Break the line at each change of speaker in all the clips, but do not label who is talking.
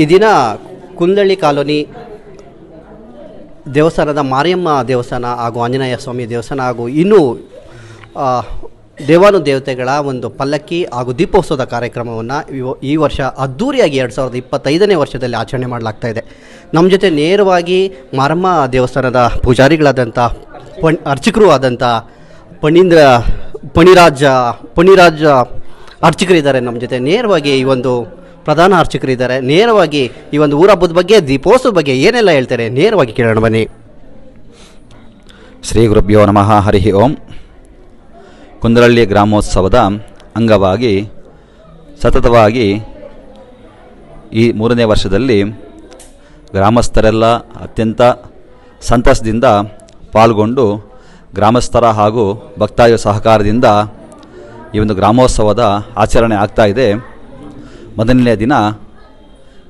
ಈ ದಿನ ಕುಂದಳ್ಳಿ ಕಾಲೋನಿ ದೇವಸ್ಥಾನದ ಮಾರಿಯಮ್ಮ ದೇವಸ್ಥಾನ ಹಾಗೂ ಆಂಜನೇಯ ಸ್ವಾಮಿ ದೇವಸ್ಥಾನ ಹಾಗೂ ಇನ್ನೂ ದೇವಾನು ದೇವತೆಗಳ ಒಂದು ಪಲ್ಲಕ್ಕಿ ಹಾಗೂ ದೀಪೋತ್ಸವದ ಕಾರ್ಯಕ್ರಮವನ್ನು ಈ ವರ್ಷ ಅದ್ಧೂರಿಯಾಗಿ ಎರಡು ಸಾವಿರದ ಇಪ್ಪತ್ತೈದನೇ ವರ್ಷದಲ್ಲಿ ಆಚರಣೆ ಮಾಡಲಾಗ್ತಾ ಇದೆ. ನಮ್ಮ ಜೊತೆ ನೇರವಾಗಿ ಮಾರಮ್ಮ ದೇವಸ್ಥಾನದ ಪೂಜಾರಿಗಳಾದಂಥ ಪಣ್ ಅರ್ಚಕರು ಆದಂಥ ಪಣೀಂದ್ರ, ಪಣಿರಾಜ ಪಣಿರಾಜ ಅರ್ಚಕರಿದ್ದಾರೆ ನಮ್ಮ ಜೊತೆ ನೇರವಾಗಿ ಈ ಒಂದು ಪ್ರಧಾನ ಅರ್ಚಕರಿದ್ದಾರೆ. ನೇರವಾಗಿ ಈ ಒಂದು ಊರ ಹಬ್ಬದ ಬಗ್ಗೆ, ದೀಪೋತ್ಸವದ ಬಗ್ಗೆ ಏನೆಲ್ಲ ಹೇಳ್ತಾರೆ? ನೇರವಾಗಿ ಕೇಳೋಣ ಬನ್ನಿ.
ಶ್ರೀ ಗುರುಭ್ಯೋ ನಮಃ. ಹರಿ ಓಂ. ಕುಂದರಳ್ಳಿ ಗ್ರಾಮೋತ್ಸವದ ಅಂಗವಾಗಿ ಸತತವಾಗಿ ಈ ಮೂರನೇ ವರ್ಷದಲ್ಲಿ ಗ್ರಾಮಸ್ಥರೆಲ್ಲ ಅತ್ಯಂತ ಸಂತಸದಿಂದ ಪಾಲ್ಗೊಂಡು ಗ್ರಾಮಸ್ಥರ ಹಾಗೂ ಭಕ್ತಾಯ ಸಹಕಾರದಿಂದ ಈ ಒಂದು ಗ್ರಾಮೋತ್ಸವದ ಆಚರಣೆ ಆಗ್ತಾ ಇದೆ. ಮೊದಲನೇ ದಿನ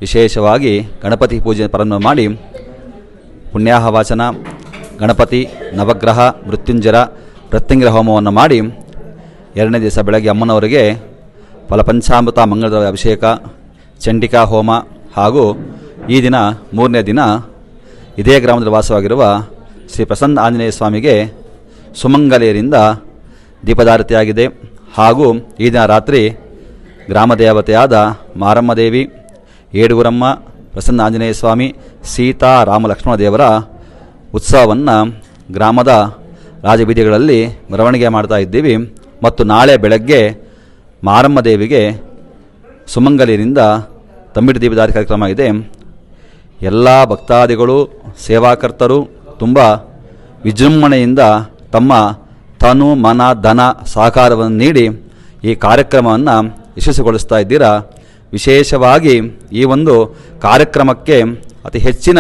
ವಿಶೇಷವಾಗಿ ಗಣಪತಿ ಪೂಜೆ ಪ್ರಾರಂಭ ಮಾಡಿ ಪುಣ್ಯಾಹ ವಾಚನ ಗಣಪತಿ, ನವಗ್ರಹ, ಮೃತ್ಯುಂಜರ ಮೃತ್ಯುಂಜರ ಹೋಮವನ್ನು ಮಾಡಿ ಎರಡನೇ ದಿವಸ ಬೆಳಗ್ಗೆ ಅಮ್ಮನವರಿಗೆ ಫಲಪಂಚಾಮೃತ ಮಂಗಳದ ಅಭಿಷೇಕ, ಚಂಡಿಕಾ ಹೋಮ ಹಾಗೂ ಈ ದಿನ ಮೂರನೇ ದಿನ ಇದೇ ಗ್ರಾಮದಲ್ಲಿ ವಾಸವಾಗಿರುವ ಶ್ರೀ ಪ್ರಸನ್ನ ಆಂಜನೇಯ ಸ್ವಾಮಿಗೆ ಸುಮಂಗಲೆಯರಿಂದ ದೀಪದಾರತಿಯಾಗಿದೆ ಹಾಗೂ ಈ ದಿನ ರಾತ್ರಿ ಗ್ರಾಮ ಮಾರಮ್ಮದೇವಿ ಮಾರಮ್ಮ ದೇವಿ ಏಡುಗುರಮ್ಮ ಪ್ರಸನ್ನ ಆಂಜನೇಯ ಸ್ವಾಮಿ ಸೀತಾ ರಾಮ ಲಕ್ಷ್ಮಣ ದೇವರ ಉತ್ಸವವನ್ನು ಗ್ರಾಮದ ರಾಜಬೀದಿಗಳಲ್ಲಿ ಮೆರವಣಿಗೆ ಮಾಡ್ತಾ ಇದ್ದೀವಿ. ಮತ್ತು ನಾಳೆ ಬೆಳಗ್ಗೆ ಮಾರಮ್ಮ ದೇವಿಗೆ ಸುಮಂಗಲಿನಿಂದ ತಂಬಿಡು ದೀಪದಾರಿ ಕಾರ್ಯಕ್ರಮ ಇದೆ. ಎಲ್ಲ ಭಕ್ತಾದಿಗಳು, ಸೇವಾಕರ್ತರು ತುಂಬ ವಿಜೃಂಭಣೆಯಿಂದ ತಮ್ಮ ತನು, ಮನ, ಧನ, ಸಹಕಾರವನ್ನು ನೀಡಿ ಈ ಕಾರ್ಯಕ್ರಮವನ್ನು ಯಶಸ್ವಿಗೊಳಿಸ್ತಾ ಇದ್ದೀರಾ? ವಿಶೇಷವಾಗಿ ಈ ಒಂದು ಕಾರ್ಯಕ್ರಮಕ್ಕೆ ಅತಿ ಹೆಚ್ಚಿನ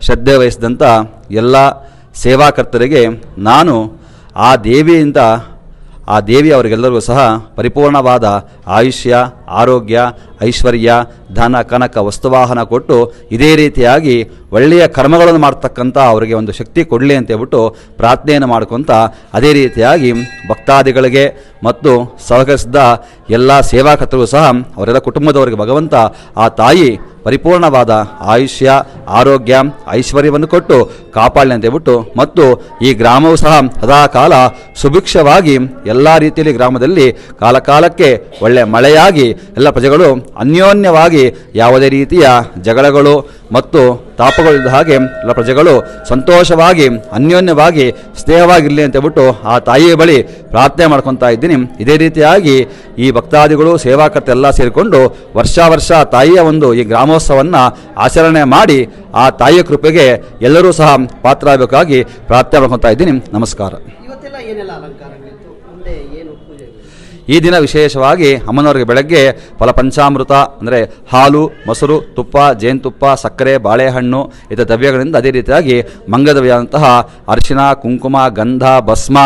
ಶ್ರದ್ಧೆ ವಹಿಸಿದಂಥ ಎಲ್ಲ ಸೇವಾಕರ್ತರಿಗೆ ನಾನು ಆ ದೇವಿಯಿಂದ ಆ ದೇವಿ ಅವರಿಗೆಲ್ಲರಿಗೂ ಸಹ ಪರಿಪೂರ್ಣವಾದ ಆಯುಷ್ಯ, ಆರೋಗ್ಯ, ಐಶ್ವರ್ಯ, ಧನ, ಕನಕ, ವಸ್ತುವಾಹನ ಕೊಟ್ಟು ಇದೇ ರೀತಿಯಾಗಿ ಒಳ್ಳೆಯ ಕರ್ಮಗಳನ್ನು ಮಾಡ್ತಕ್ಕಂಥ ಅವರಿಗೆ ಒಂದು ಶಕ್ತಿ ಕೊಡಲಿ ಅಂತ ಹೇಳ್ಬಿಟ್ಟು ಪ್ರಾರ್ಥನೆಯನ್ನು ಮಾಡ್ಕೊತ ಅದೇ ರೀತಿಯಾಗಿ ಭಕ್ತಾದಿಗಳಿಗೆ ಮತ್ತು ಸಹಕರಿಸಿದ ಎಲ್ಲ ಸೇವಾಕರ್ತರು ಸಹ ಅವರೆಲ್ಲ ಕುಟುಂಬದವರಿಗೆ ಭಗವಂತ ಆ ತಾಯಿ ಪರಿಪೂರ್ಣವಾದ ಆಯುಷ್ಯ, ಆರೋಗ್ಯ, ಐಶ್ವರ್ಯವನ್ನು ಕೊಟ್ಟು ಕಾಪಾಡಲಿ ಹೇಳ್ಬಿಟ್ಟು ಮತ್ತು ಈ ಗ್ರಾಮವು ಸಹ ಸದಾಕಾಲ ಸುಭಿಕ್ಷವಾಗಿ ಎಲ್ಲ ರೀತಿಯಲ್ಲಿ ಗ್ರಾಮದಲ್ಲಿ ಕಾಲಕಾಲಕ್ಕೆ ಒಳ್ಳೆಯ ಮಳೆಯಾಗಿ ಎಲ್ಲ ಪ್ರಜೆಗಳು ಅನ್ಯೋನ್ಯವಾಗಿ ಯಾವುದೇ ರೀತಿಯ ಜಗಳಗಳು ಮತ್ತು ತಾಪಗಳಿದ್ದ ಹಾಗೆ ಎಲ್ಲ ಪ್ರಜೆಗಳು ಸಂತೋಷವಾಗಿ, ಅನ್ಯೋನ್ಯವಾಗಿ, ಸ್ನೇಹವಾಗಿರಲಿ ಅಂತ ಹೇಳ್ಬಿಟ್ಟು ಆ ತಾಯಿಯ ಬಳಿ ಪ್ರಾರ್ಥನೆ ಮಾಡ್ಕೊತಾ ಇದ್ದೀನಿ. ಇದೇ ರೀತಿಯಾಗಿ ಈ ಭಕ್ತಾದಿಗಳು ಸೇವಾಕರ್ತ ಎಲ್ಲ ಸೇರಿಕೊಂಡು ವರ್ಷ ವರ್ಷ ತಾಯಿಯ ಒಂದು ಈ ಗ್ರಾಮೋತ್ಸವವನ್ನು ಆಚರಣೆ ಮಾಡಿ ಆ ತಾಯಿಯ ಕೃಪೆಗೆ ಎಲ್ಲರೂ ಸಹ ಪಾತ್ರ ಆಗಬೇಕಾಗಿ ಪ್ರಾರ್ಥನೆ ಮಾಡ್ಕೊತಾ ಇದ್ದೀನಿ. ನಮಸ್ಕಾರ
ಇವತ್ತೆಲ್ಲ ಏನೆಲ್ಲ ಅಲಂಕಾರಗಳಿತ್ತು ಮುಂದೆ ಏನು ಪೂಜೆ
ಈ ದಿನ ವಿಶೇಷವಾಗಿ ಅಮ್ಮನವರಿಗೆ ಬೆಳಗ್ಗೆ ಫಲ ಪಂಚಾಮೃತ ಅಂದರೆ ಹಾಲು, ಮೊಸರು, ತುಪ್ಪ, ಜೇನುತುಪ್ಪ, ಸಕ್ಕರೆ, ಬಾಳೆಹಣ್ಣು, ಇತರ ದ್ರವ್ಯಗಳಿಂದ ಅದೇ ರೀತಿಯಾಗಿ ಮಂಗದವ್ಯಾದಂತಹ ಅರಿಶಿನ, ಕುಂಕುಮ, ಗಂಧ, ಭಸ್ಮ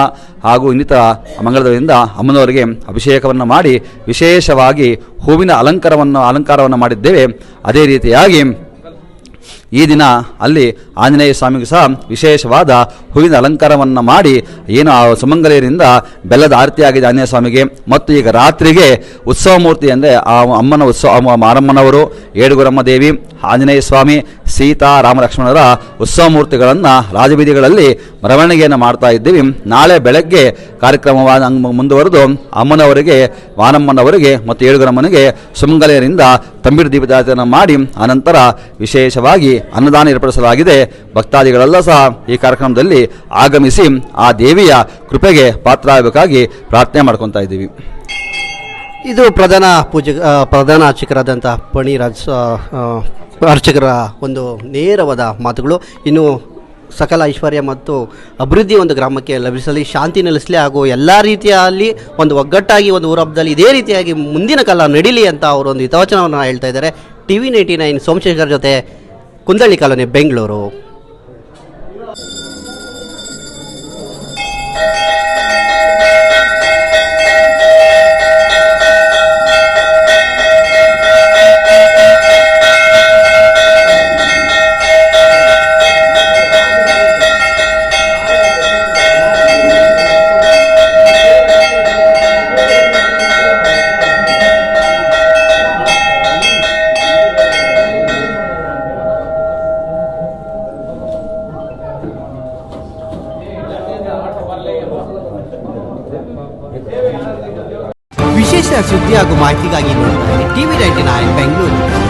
ಹಾಗೂ ಇನ್ನಿತರ ಮಂಗಳದ್ರವ್ಯದಿಂದ ಅಮ್ಮನವರಿಗೆ ಅಭಿಷೇಕವನ್ನು ಮಾಡಿ ವಿಶೇಷವಾಗಿ ಹೂವಿನ ಅಲಂಕಾರವನ್ನು ಅಲಂಕಾರವನ್ನು ಮಾಡಿದ್ದೇವೆ. ಅದೇ ರೀತಿಯಾಗಿ ಈ ದಿನ ಅಲ್ಲಿ ಆಂಜನೇಯ ಸ್ವಾಮಿಗೂ ಸಹ ವಿಶೇಷವಾದ ಹೂವಿನ ಅಲಂಕಾರವನ್ನು ಮಾಡಿ ಏನು ಆ ಸುಮಂಗಲೆಯರಿಂದ ಬೆಲ್ಲದ ಆಗಿದೆ ಆಂಜನೇಯ ಸ್ವಾಮಿಗೆ. ಮತ್ತು ಈಗ ರಾತ್ರಿಗೆ ಉತ್ಸವ ಮೂರ್ತಿ ಅಂದರೆ ಆ ಅಮ್ಮನ ಉತ್ಸವ ಮಾರಮ್ಮನವರು, ಏಡುಗುರಮ್ಮ ದೇವಿ, ಆಂಜನೇಯ ಸ್ವಾಮಿ, ಸೀತಾ, ರಾಮಲಕ್ಷ್ಮಣರ ಉತ್ಸವ ಮೂರ್ತಿಗಳನ್ನು ರಾಜಬೀದಿಗಳಲ್ಲಿ ಮೆರವಣಿಗೆಯನ್ನು ಮಾಡ್ತಾ ಇದ್ದೀವಿ. ನಾಳೆ ಬೆಳಗ್ಗೆ ಕಾರ್ಯಕ್ರಮವಾದ ಮುಂದುವರೆದು ಅಮ್ಮನವರಿಗೆ ವಾನಮ್ಮನವರಿಗೆ ಮತ್ತು ಏಳುಗರಮ್ಮನಿಗೆ ಸುಮಂಗಲೆಯರಿಂದ ತಂಬಿರು ದೀಪದಾರಿಯನ್ನು ಮಾಡಿ, ಆನಂತರ ವಿಶೇಷವಾಗಿ ಅನ್ನದಾನ ಏರ್ಪಡಿಸಲಾಗಿದೆ. ಭಕ್ತಾದಿಗಳೆಲ್ಲ ಸಹ ಈ ಕಾರ್ಯಕ್ರಮದಲ್ಲಿ ಆಗಮಿಸಿ ಆ ದೇವಿಯ ಕೃಪೆಗೆ ಪಾತ್ರರಾಗಬೇಕಾಗಿ ಪ್ರಾರ್ಥನೆ ಮಾಡ್ಕೊತಾ ಇದ್ದೀವಿ.
ಇದು ಪ್ರಧಾನ ಪೂಜೆ ಪ್ರಧಾನ ಅರ್ಚಕರಾದಂಥ ಪಣಿರಾಜ್ ಅರ್ಚಕರ ಒಂದು ನೇರವಾದ ಮಾತುಗಳು. ಇನ್ನು ಸಕಲ ಐಶ್ವರ್ಯ ಮತ್ತು ಅಭಿವೃದ್ಧಿ ಒಂದು ಗ್ರಾಮಕ್ಕೆ ಲಭಿಸಲಿ, ಶಾಂತಿ ನೆಲೆಸಲಿ, ಹಾಗೂ ಎಲ್ಲ ರೀತಿಯಲ್ಲಿ ಒಂದು ಒಗ್ಗಟ್ಟಾಗಿ ಒಂದು ಊರ ಹಬ್ಬದಲ್ಲಿ ಇದೇ ರೀತಿಯಾಗಿ ಮುಂದಿನ ಕಾಲ ನಡೀಲಿ ಅಂತ ಅವರು ಒಂದು ಹಿತವಚನವನ್ನು ಹೇಳ್ತಾ ಇದ್ದಾರೆ. ಟಿ ವಿ ನೈಂಟಿ ನೈನ್ ಜೊತೆ ಕುಂದಳ್ಳಿ ಕಾಲೋನಿ ಬೆಂಗಳೂರು. ವಿಶೇಷ ಸುದ್ದಿ ಹಾಗೂ ಮಾಹಿತಿಗಾಗಿ ಟಿವಿ ನೈನ್ಟಿ ನೈನ್ ಬೆಂಗಳೂರು.